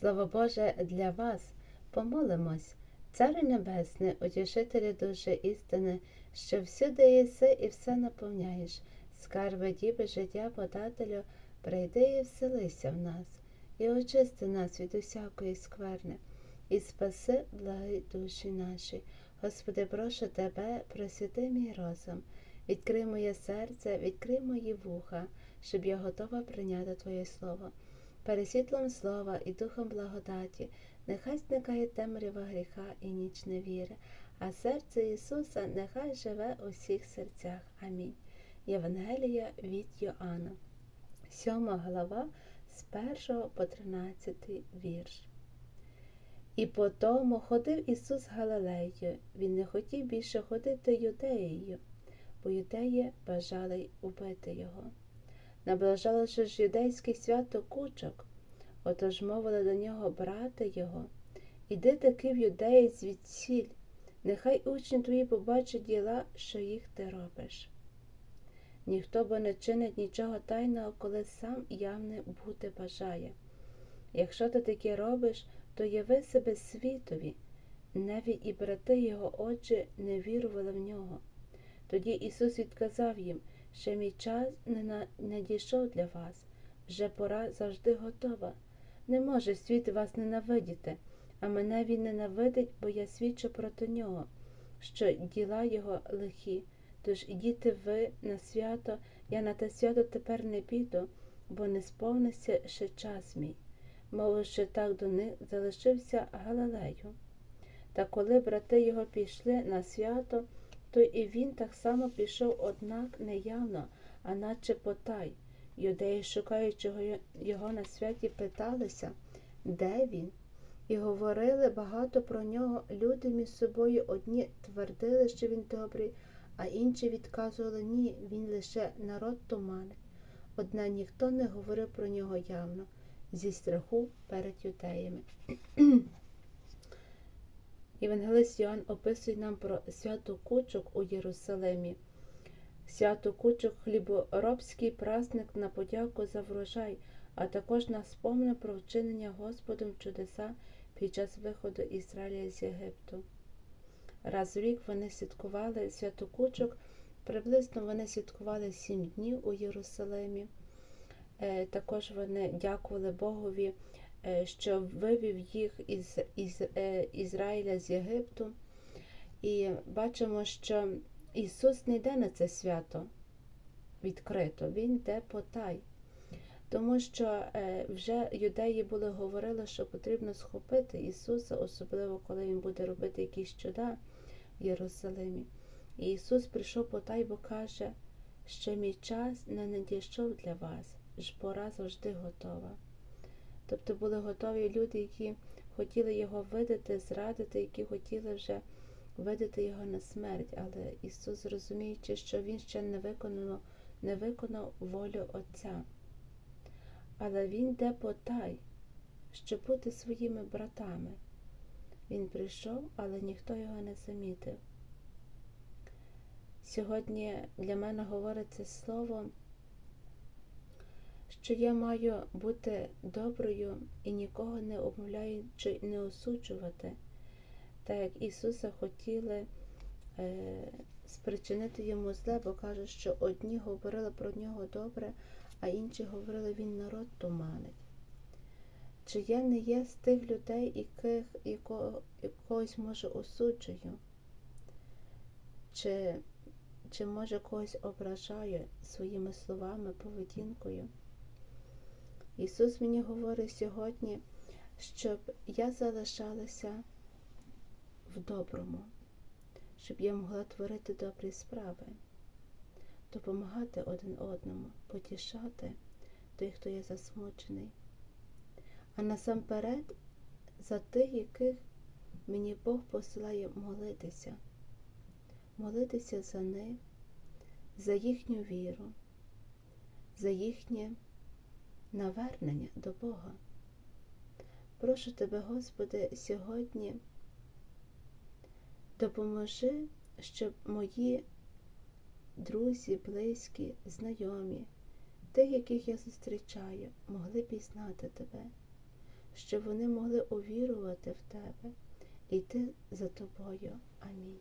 Слово Боже для вас, помолимось, Царю Небесний, утішителю душі істини, що всюди єси і все наповняєш, скарби діби життя подателю, прийди і вселися в нас, і очисти нас від усякої скверни, і спаси благі душі наші. Господи, прошу Тебе, просвіти мій розум, відкрий моє серце, відкрий мої вуха, щоб я готова прийняти Твоє Слово. Пересвітлом слова і духом благодаті, нехай зникає темрява гріха і ніч невіри, а серце Ісуса нехай живе у всіх серцях. Амінь. Євангелія від Йоанна, 7 глава з 1 по 13 вірш. І по тому ходив Ісус Галилеєю, Він не хотів більше ходити юдеєю, бо юдеї бажали убити його. Наближалося ж юдейське свято кучок, отож мовили до нього брати його, іди таки в юдеї звідсіль, нехай учні твої побачать діла, що їх ти робиш. Ніхто бо не чинить нічого тайного, коли сам явне бути бажає. Якщо ти таке робиш, то яви себе світові, навіть і брати його отже не вірували в нього. Тоді Ісус відказав їм, що мій час не надійшов для вас, вже пора завжди готова. Не може світ вас ненавидіти, а мене він ненавидить, бо я свідчу проти нього, що діла його лихі. Тож ідіть ви на свято, я на те свято тепер не піду, бо не сповнився ще час мій. Мовивши так до них, залишився Галилею. Та коли брати його пішли на свято, то і він так само пішов, однак не явно, а наче потай. Юдеї, шукаючи його на святі, питалися, де він, і говорили багато про нього. Люди між собою одні твердили, що він добрий, а інші відказували ні, він лише народ туманить. Однак ніхто не говорив про нього явно, зі страху перед юдеями. Євангелист Йоанн описує нам про свято кучок у Єрусалимі. Свято кучок хліборобський праздник на подяку за врожай, а також на спомне про вчинення Господом чудеса під час виходу Ізраїля з Єгипту. Раз в рік вони святкували свято кучок, приблизно вони святкували сім днів у Єрусалимі. Також вони дякували Богові що вивів їх із, із Ізраїля з Єгипту. І бачимо, що Ісус не йде на це свято відкрито, Він йде потай. Тому що вже юдеї були говорили, що потрібно схопити Ісуса, особливо коли Він буде робити якісь чуда в Єрусалимі. І Ісус прийшов потай, бо каже, що мій час не надійшов для вас, ж пора завжди готова. Тобто були готові люди, які хотіли його видати, зрадити, які хотіли вже видати його на смерть. Але Ісус, розуміючи, що Він ще не виконав, не виконав волю Отця. Але Він йде потай, щоб бути своїми братами. Він прийшов, але ніхто його не замітив. Сьогодні для мене говорить це слово що я маю бути доброю і нікого не обмовляючи, не осуджувати, так як Ісуса хотіли е, спричинити йому зле, бо каже, що одні говорили про нього добре, а інші говорили, він народ туманить. Чи я не є з тих людей, яких якого, якогось може осуджую? Чи, чи може когось ображаю своїми словами, поведінкою? Ісус мені говорить сьогодні, щоб я залишалася в доброму, щоб я могла творити добрі справи, допомагати один одному, потішати той, хто є засмучений. А насамперед за тих, яких мені Бог посилає молитися, молитися за них, за їхню віру, за їхнє навернення до Бога. Прошу тебе, Господи, сьогодні допоможи, щоб мої друзі, близькі, знайомі, тих, яких я зустрічаю, могли пізнати Тебе, щоб вони могли увірувати в тебе і йти за тобою. Амінь.